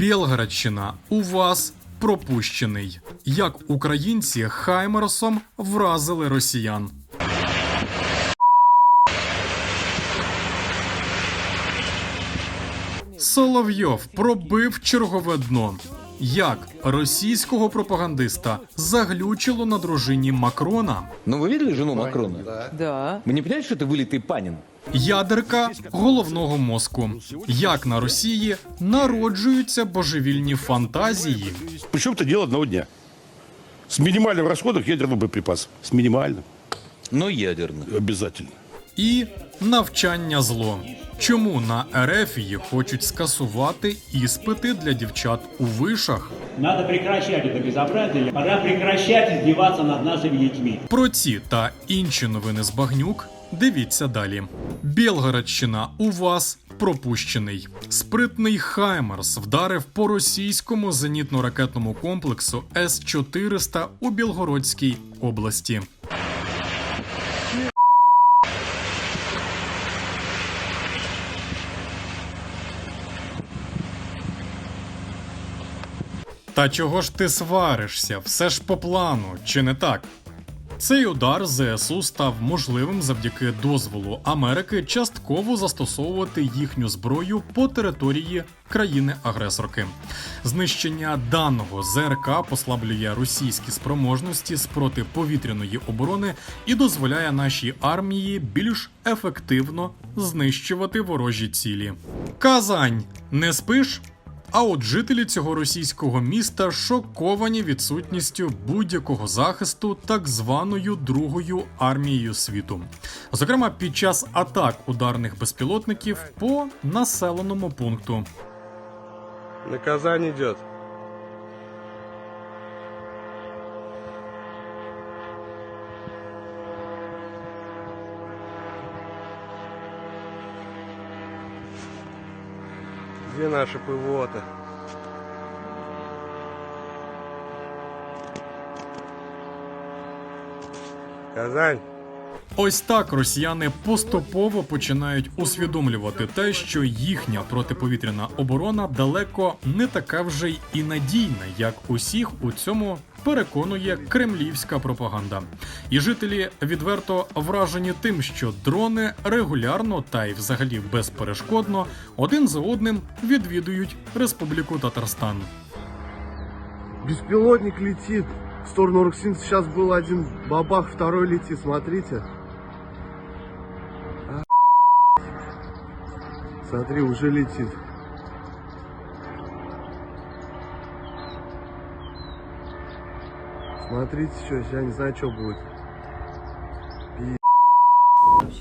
Білградщина у вас пропущений. Як українці Хаймерсом вразили росіян. Соловйов пробив чергове дно Як російського пропагандиста заглючило на дружині Макрона, Ну, вы видели жену Макрона? Да. Вы не понимаете, что это вылитый панин? ядерка головного мозку. Як на Росії народжуються божевільні фантазії, Причем это дело одного дня. С минимальным расходом ядерного боеприпаса. С минимальным. Но ядерных. Обязательно. і навчання зло. Чому на Ерефії хочуть скасувати іспити для дівчат у вишах? Надо прекращать это безобразие. Пора прекращать издеваться над нашими детьми. Про ці та інші новини з багнюк дивіться далі. Білгородщина у вас пропущений. Спритний Хаймерс вдарив по російському зенітно-ракетному комплексу С-400 у Білгородській області. Та чого ж ти сваришся? Все ж по плану, чи не так? Цей удар ЗСУ став можливим завдяки дозволу Америки частково застосовувати їхню зброю по території країни-агресорки. Знищення даного ЗРК послаблює російські спроможності з протиповітряної оборони і дозволяє нашій армії більш ефективно знищувати ворожі цілі. Казань, не спиш? А от жителі цього російського міста шоковані відсутністю будь-якого захисту так званою Другою армією світу. Зокрема, під час атак ударних безпілотників по населеному пункту. Наказання идет. Где наши ПВО-то? Казань. Ось так росіяни поступово починають усвідомлювати те, що їхня протиповітряна оборона далеко не така вже й і надійна, як усіх у цьому переконує кремлівська пропаганда. І жителі відверто вражені тим, що дрони регулярно та й взагалі безперешкодно один за одним відвідують Республіку Татарстан. Беспилотник летит в сторону Руксин. Сейчас был один бабах, второй летит. Смотрите. Смотри, уже летит. Смотрите, что, я не знаю, что будет.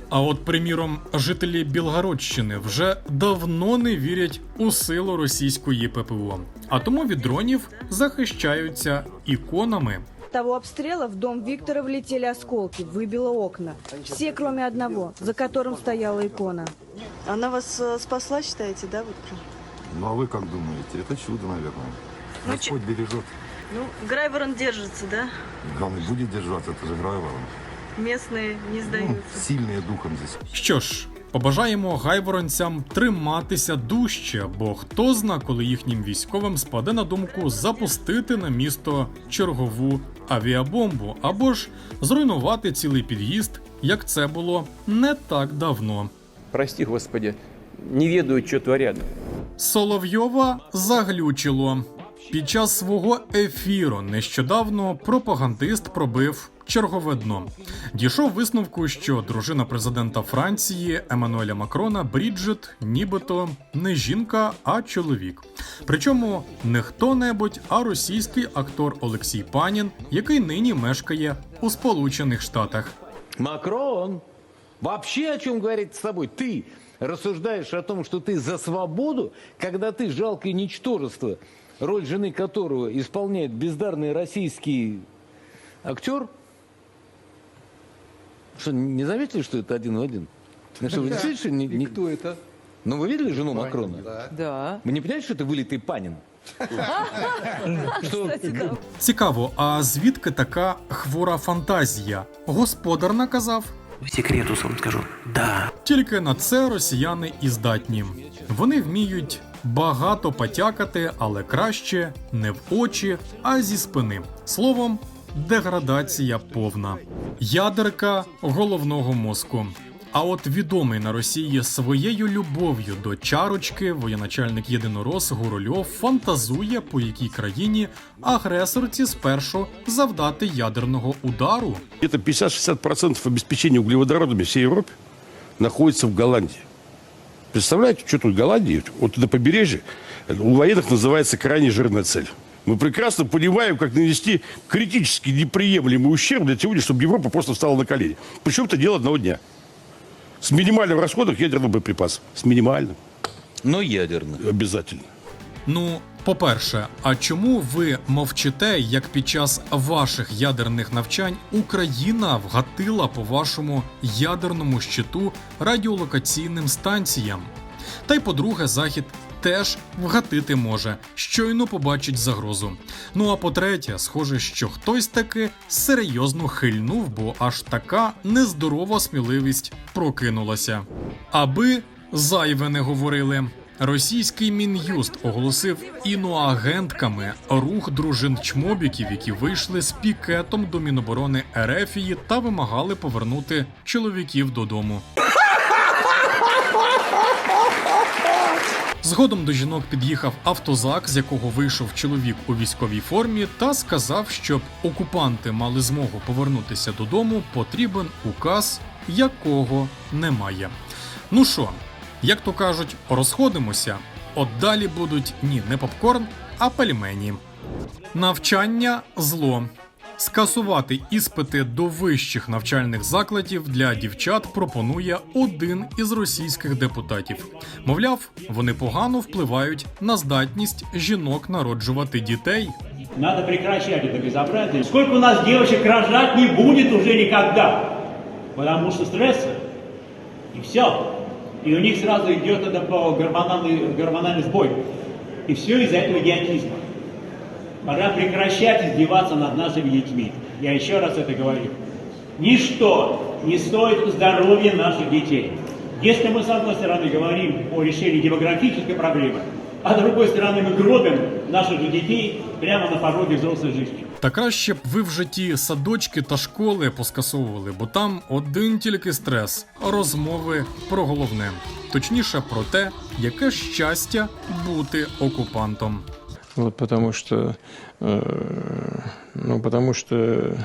А от, приміром, жителі Білгородщини вже давно не вірять у силу російської ППО, а тому від дронів захищаються іконами. Того обстрела в дом Виктора влетели осколки, выбило окна. Все, кроме одного, за которым стояла икона. Она вас э, спасла, считаете, да? Вот прям? Ну а вы как думаете? Это чудо, наверное. Ну, Господь бережет. Ну, Грайворон держится, да? Главное, будет держаться, это же Грайворон. Местные не Ну, сдаются. сильные духом здесь. Що ж, побажаємо гайворонцям триматися дужче, бо хто зна, коли їхнім військовим спаде на думку запустити на місто чергову авіабомбу або ж зруйнувати цілий під'їзд, як це було не так давно. прости господи, не ведают, что творят. Соловйова заглючило. Під час свого ефіру нещодавно пропагандист пробив чергове дно. Дійшов висновку, що дружина президента Франції Еммануеля Макрона Бріджит нібито не жінка, а чоловік. Причому не хто-небудь, а російський актор Олексій Панін, який нині мешкає у Сполучених Штатах. Макрон вообще о чем говорит с тобой? Ты рассуждаешь о том, что ты за свободу, когда ты жалкое ничтожество, роль жены которого исполняет бездарный российский актер? Что, не заметили, что это один в один? Ну что, вы действительно, что не- не- Кто это? Ну вы видели жену Макрона? Да. Вы не понимаете, что это вылитый панин? Что Кстати, да. Цікаво, а звідки така хвора фантазія? Господар наказав. Секретус вам скажу. Да. Тільки на це росіяни і здатні. Вони вміють багато потякати, але краще не в очі, а зі спини. Словом, деградація повна. Ядерка головного мозку. А от відомий на Росії своєю любов'ю до чарочки воєначальник єдинорос Гурольов фантазує, по якій країні агресорці спершу завдати ядерного удару. Где-то 50-60% обеспечения углеводородами всей Европе находится в Голландии. Представляете, что тут Голландии? Вот на побережье у военных называется крайне жирная цель. Мы прекрасно понимаем, как нанести критически неприемлемый ущерб для того, чтобы Европа просто встала на колени. Причем это дело одного дня. С минимальным расходом ядерных боеприпасов. С минимальным. Но ядерно. Обязательно. Ну, по-перше, а чому ви мовчите, як під час ваших ядерних навчань Україна вгатила по вашому ядерному щиту радіолокаційним станціям? Та й по-друге, Захід теж вгатити може, щойно побачить загрозу. Ну а по-третє, схоже, що хтось таки серйозно хильнув, бо аж така нездорова сміливість прокинулася. Аби зайве не говорили. Російський мін'юст оголосив іноагентками рух дружин чмобіків, які вийшли з пікетом до Міноборони Ерефії та вимагали повернути чоловіків додому. Згодом до жінок під'їхав автозак, з якого вийшов чоловік у військовій формі, та сказав, щоб окупанти мали змогу повернутися додому, потрібен указ, якого немає. Ну що, як то кажуть, розходимося. От далі будуть ні, не попкорн, а пельмені. Навчання зло. Скасувати іспити до вищих навчальних закладів для дівчат пропонує один із російських депутатів. Мовляв, вони погано впливають на здатність жінок народжувати дітей. Надо прекращать это безобразие. Сколько у нас девочек рожать не будет уже никогда. Потому что стресса. И все. И у них сразу идет это по гормональный, гормональный сбой. И все из-за этого идиотизма. Пора прекращать издеваться над нашими детьми. Я еще раз это говорю. Ничто не стоит здоровья наших детей. Если мы с одной стороны говорим о решении демографической проблемы, а с другой стороны мы гробим наших же детей прямо на пороге взрослой жизни. Та краще б ви в житті садочки та школи поскасовували, бо там один тільки стрес розмови про головне, точніше про те, яке щастя бути окупантом. Вот потому что, э, ну, потому что,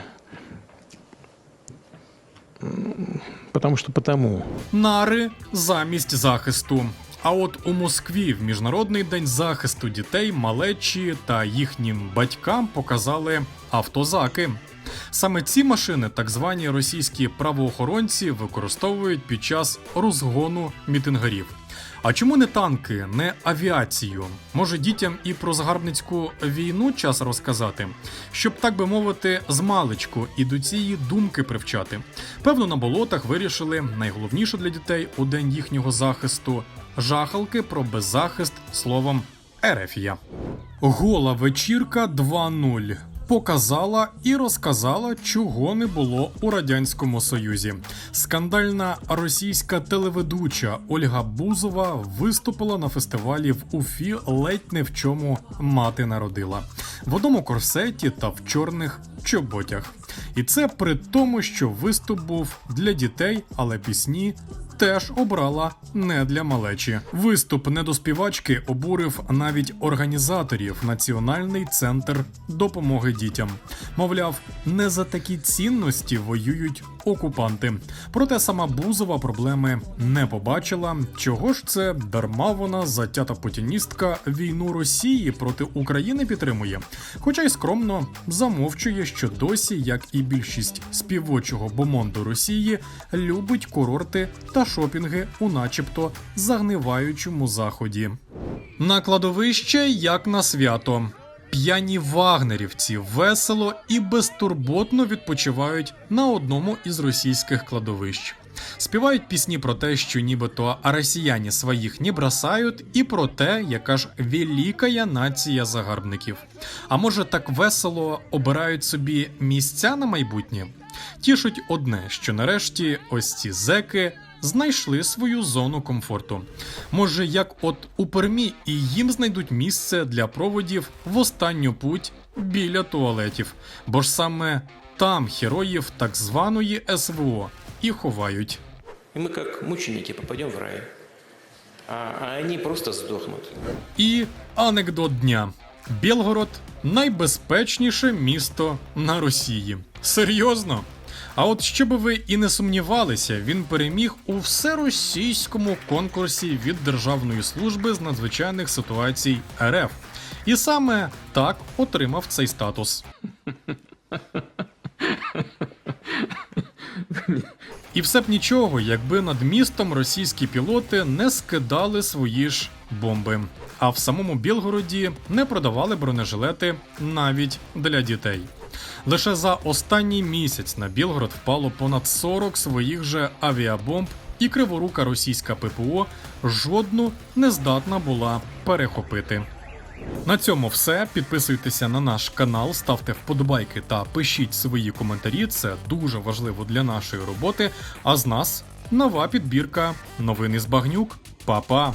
потому что потому. Нари замість захисту. А от у Москві в Міжнародний день захисту дітей малечі та їхнім батькам показали автозаки. Саме ці машини так звані російські правоохоронці використовують під час розгону мітингарів. А чому не танки, не авіацію? Може дітям і про загарбницьку війну час розказати, щоб так би мовити, з маличку і до цієї думки привчати. Певно, на болотах вирішили найголовніше для дітей у день їхнього захисту жахалки про беззахист словом Ерефія. Гола вечірка 2.0 показала і розказала, чого не було у радянському союзі. Скандальна російська телеведуча Ольга Бузова виступила на фестивалі в Уфі ледь не в чому мати народила в одному корсеті та в чорних чоботях. І це при тому, що виступ був для дітей, але пісні теж обрала не для малечі. Виступ недоспівачки обурив навіть організаторів Національний центр допомоги дітям. Мовляв, не за такі цінності воюють окупанти. Проте сама Бузова проблеми не побачила. Чого ж це дарма вона затята путіністка війну Росії проти України підтримує? Хоча й скромно замовчує, що досі, як і більшість співочого бомонду Росії, любить курорти та шопінги у начебто загниваючому заході. На кладовище як на свято. П'яні вагнерівці весело і безтурботно відпочивають на одному із російських кладовищ. Співають пісні про те, що нібито росіяни своїх не бросають, і про те, яка ж великая нація загарбників. А може так весело обирають собі місця на майбутнє? Тішить одне, що нарешті ось ці зеки знайшли свою зону комфорту. Може, як от у Пермі, і їм знайдуть місце для проводів в останню путь біля туалетів, бо ж саме там героїв так званої СВО і ховають. И мы как мученики попадем в рай. А, а они просто сдохнут. І анекдот дня: Білгород найбезпечніше місто на Росії. Серйозно? А от щоб ви і не сумнівалися, він переміг у всеросійському конкурсі від Державної служби з надзвичайних ситуацій РФ. І саме так отримав цей статус. І все б нічого, якби над містом російські пілоти не скидали свої ж бомби. А в самому Білгороді не продавали бронежилети навіть для дітей. Лише за останній місяць на Білгород впало понад 40 своїх же авіабомб, і криворука російська ППО жодну не здатна була перехопити. На цьому все. Підписуйтеся на наш канал, ставте вподобайки та пишіть свої коментарі. Це дуже важливо для нашої роботи. А з нас нова підбірка новини з багнюк. Па-па!